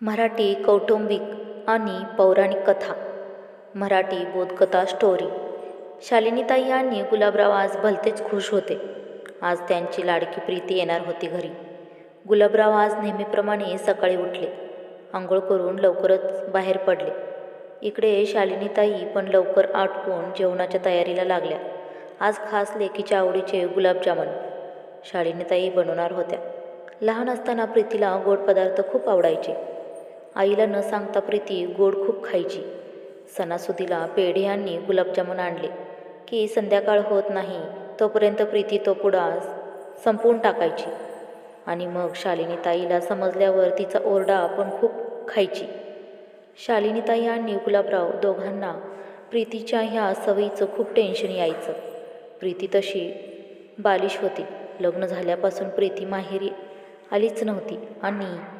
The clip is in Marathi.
मराठी कौटुंबिक आणि पौराणिक कथा मराठी बोधकथा स्टोरी शालिनीताई आणि गुलाबराव आज भलतेच खुश होते. आज त्यांची लाडकी प्रीती येणार होती घरी. गुलाबराव आज नेहमीप्रमाणे सकाळी उठले. आंघोळ करून लवकरच बाहेर पडले. इकडे शालिनीताई पण लवकर आटपून जेवणाच्या तयारीला लागल्या. आज खास लेकीच्या आवडीचे गुलाबजामुन. शालिनीताई बनवणार होत्या. लहान असताना प्रीतीला गोड पदार्थ खूप आवडायचे. आईला न सांगता प्रीती गोड खूप खायची. सणासुदीला पेढे यांनी गुलाबजामुन आणले. की संध्याकाळ होत नाही तोपर्यंत प्रीती तो पुडा संपवून टाकायची. आणि मग शालिनीताईला समजल्यावर तिचा ओरडा पण खूप खायची. शालिनीताई आणि गुलाबराव दोघांना प्रीतीच्या ह्या सवयीचं खूप टेन्शन यायचं. प्रीती तशी बालिश होती. लग्न झाल्यापासून प्रीती माहेरी आलीच नव्हती आणि